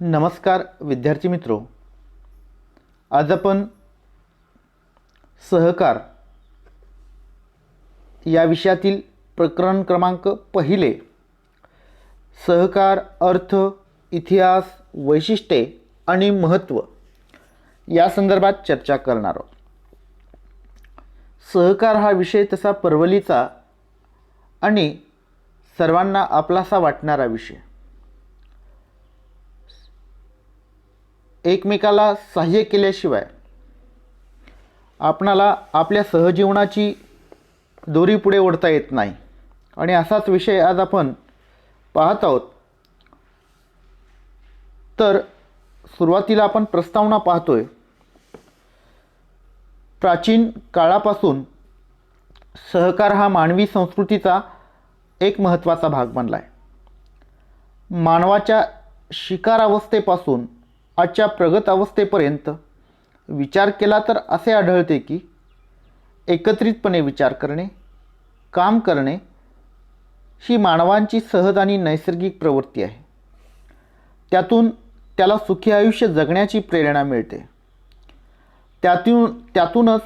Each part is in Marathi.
नमस्कार विद्यार्थी मित्रो. आज आपण सहकार या विषयातील प्रकरण क्रमांक पहिले सहकार अर्थ इतिहास वैशिष्ट्ये आणि महत्त्व या संदर्भात चर्चा करणार आहोत. सहकार हा विषय तसा परवलीचा आणि सर्वांना आपलासा वाटणारा विषय. एकमेकाला सहाय्य केल्याशिवाय आपणाला आपल्या सहजीवनाची दोरी पुढे ओढता येत नाही. आणि असाच विषय आज आपण पाहत आहोत. तर सुरुवातीला आपण प्रस्तावना पाहतोय. प्राचीन काळापासून सहकार हा मानवी संस्कृतीचा एक महत्त्वाचा भाग बनला आहे मानवाच्या शिकार अवस्थेपासून आजच्या प्रगत अवस्थेपर्यंत विचार केला तर असे आढळते की एकत्रितपणे विचार करणे काम करणे ही मानवांची सहज आणि नैसर्गिक प्रवृत्ती आहे. त्यातून त्याला सुखी आयुष्य जगण्याची प्रेरणा मिळते. त्यातून त्यातूनच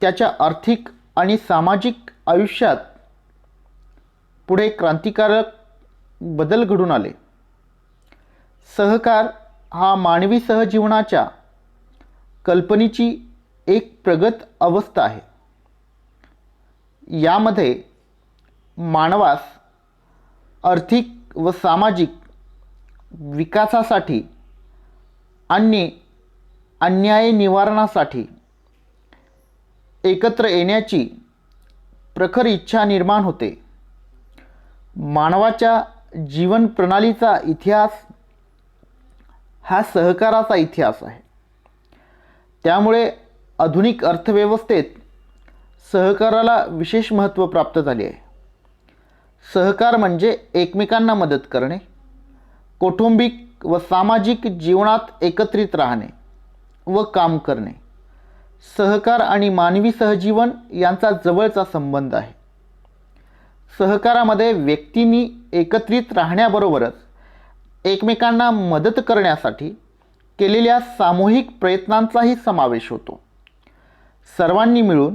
त्याच्या आर्थिक आणि सामाजिक आयुष्यात पुढे क्रांतिकारक बदल घडून आले. सहकार हा मानवी सहजीवनाच्या कल्पनेची एक प्रगत अवस्था आहे. यामध्ये मानवास आर्थिक व सामाजिक विकासासाठी आणि अन्याय निवारणासाठी एकत्र येण्याची प्रखर इच्छा निर्माण होते. मानवाच्या जीवन प्रणालीचा इतिहास हा सहकाराचा इतिहास आहे. त्यामुळे आधुनिक अर्थव्यवस्थेत सहकाराला विशेष महत्त्व प्राप्त झाले आहे. सहकार म्हणजे एकमेकांना मदत करणे कौटुंबिक व सामाजिक जीवनात एकत्रित राहणे व काम करणे. सहकार आणि मानवी सहजीवन यांचा जवळचा संबंध आहे. सहकारामध्ये व्यक्तींनी एकत्रित राहण्याबरोबरच एकमेकांना मदत करण्यासाठी केलेल्या सामूहिक प्रयत्नांचाही समावेश होतो. सर्वांनी मिळून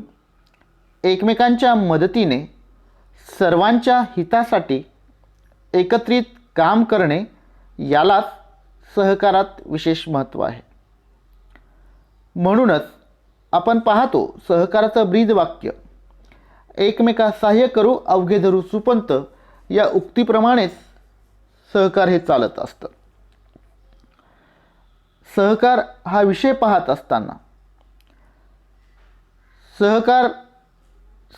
एकमेकांच्या मदतीने सर्वांच्या हितासाठी एकत्रित काम करणे यालाच सहकारात विशेष महत्त्व आहे. म्हणूनच आपण पाहतो सहकाराचं ब्रीद वाक्य एकमेका सहाय्य करू अवघे धरू सुपंत या उक्तीप्रमाणेच सहकार हे चालत असतं. सहकार हा विषय पाहत असताना सहकार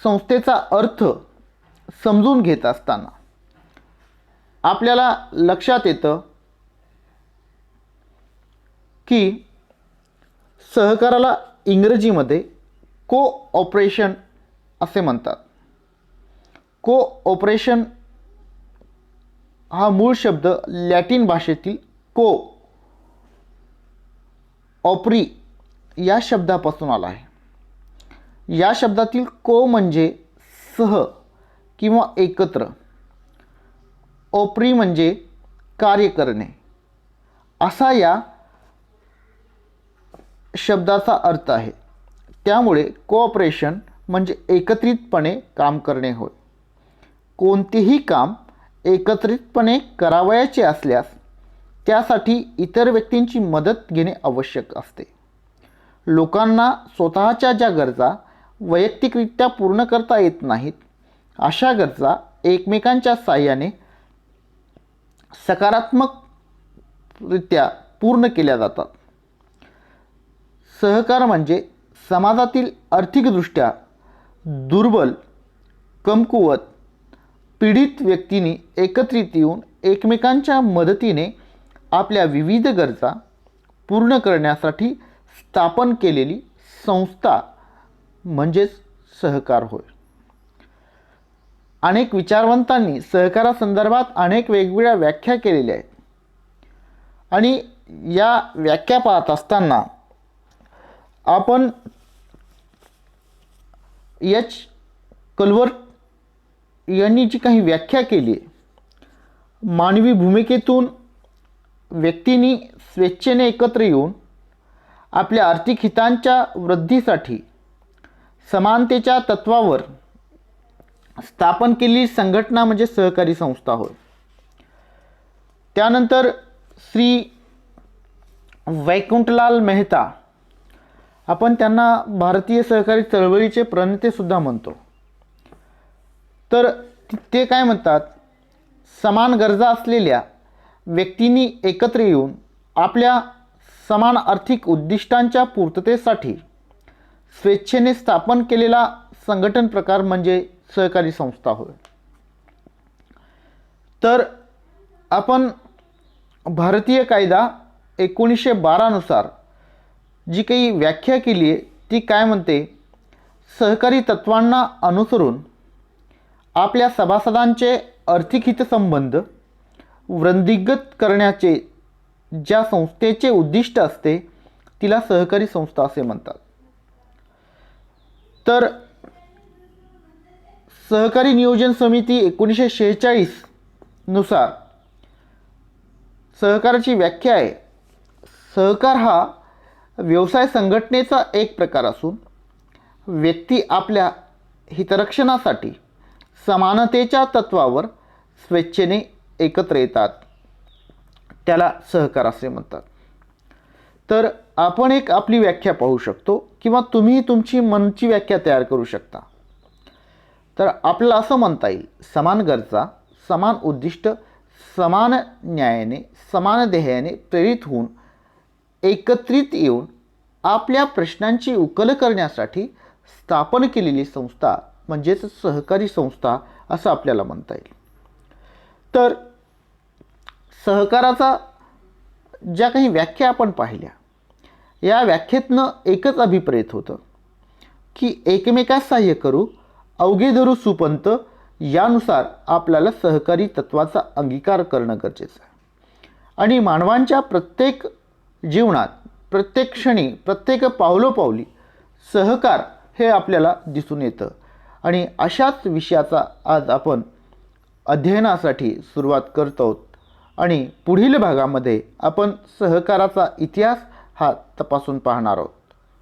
संस्थेचा अर्थ समजून घेत असताना आपल्याला लक्षात येतं की सहकाराला इंग्रजीमध्ये को ऑपरेशन असे म्हणतात. को ऑपरेशन हा मूळ शब्द लॅटिन भाषेतील को ऑपरी या शब्दापासून आला आहे. या शब्दातील को म्हणजे सह किंवा एकत्र. ऑपरी म्हणजे कार्य करणे. असा या शब्दाचा अर्थ आहे. त्यामुळे कोऑपरेशन म्हणजे एकत्रितपणे काम करणे होय. कोणतेही काम एकत्रितपणे करावयाचे असल्यास त्यासाठी इतर व्यक्तींची मदत घेणे आवश्यक असते. लोकांना स्वतःच्या ज्या गरजा वैयक्तिकरित्या पूर्ण करता येत नाहीत अशा गरजा एकमेकांच्या साह्याने सकारात्मकरित्या पूर्ण केल्या जातात. सहकार म्हणजे समाजातील आर्थिकदृष्ट्या दुर्बल कमकुवत पीडित व्यक्तींनी एकत्रित येऊन एकमेकांच्या मदतीने आपल्या विविध गरजा पूर्ण करण्यासाठी स्थापन केलेली संस्था म्हणजेच सहकार होय. अनेक विचारवंतांनी सहकारासंदर्भात अनेक वेगवेगळ्या व्याख्या केलेल्या आहेत. आणि या व्याख्या पाहत असताना आपण एच कल्वर्ट यांनी जी काही व्याख्या केली आहे मानवी भूमिकेतून व्यक्तींनी स्वेच्छेने एकत्र येऊन आपल्या आर्थिक हितांच्या वृद्धीसाठी समानतेच्या तत्वावर स्थापन केलेली संघटना म्हणजे सहकारी संस्था होय. त्यानंतर श्री वैकुंठलाल मेहता आपण त्यांना भारतीय सहकारी चळवळीचे प्रणेतेसुद्धा म्हणतो. तर ते काय म्हणतात? समान गरजा असलेल्या व्यक्तींनी एकत्र येऊन आपल्या समान आर्थिक उद्दिष्टांच्या पूर्ततेसाठी स्वेच्छेने स्थापन केलेला संघटन प्रकार म्हणजे सहकारी संस्था होय. तर आपण भारतीय कायदा एकोणीसशे बारानुसार जी काही व्याख्या केली आहे ती काय म्हणते? सहकारी तत्वांना अनुसरून आपल्या सभासदांचे आर्थिक हितसंबंध वृद्धिंगत करण्याचे ज्या संस्थेचे उद्दिष्ट असते तिला सहकारी संस्था असे म्हणतात. तर सहकारी नियोजन समिती एकोणीसशे शेहेचाळीसनुसार सहकाराची व्याख्या आहे. सहकार हा व्यवसाय संघटनेचा एक प्रकार असून व्यक्ती आपल्या हितरक्षणासाठी समानतेच्या तत्वावर स्वेच्छेने एकत्र येतात. त्याला सहकार असे म्हणतात. तर आपण एक आपली व्याख्या पाहू शकतो किंवा तुम्ही तुमची मनची व्याख्या तयार करू शकता. तर आपल्याला असं म्हणता येईल समान गरजा समान उद्दिष्ट समान न्यायाने समान ध्येयाने प्रेरित होऊन एकत्रित येऊन आपल्या प्रश्नांची उकल करण्यासाठी स्थापन केलेली संस्था म्हणजेच सहकारी संस्था असं आपल्याला म्हणता येईल. तर सहकाराचा ज्या काही व्याख्या आपण पाहिल्या या व्याख्येतनं एकच अभिप्रेत होतं की एकमेकास सहाय्य करू अवघे धरू सुपंत यानुसार आपल्याला सहकारी तत्वाचा अंगीकार करणं गरजेचं आहे. आणि मानवांच्या प्रत्येक जीवनात प्रत्येक क्षणी प्रत्येक पावलोपावली सहकार हे आपल्याला दिसून येतं. आणि अशाच विषयाचा आज आपण अध्ययनासाठी सुरुवात करतो आहोत. आणि पुढील भागामध्ये आपण सहकाराचा इतिहास हा तपासून पाहणार आहोत.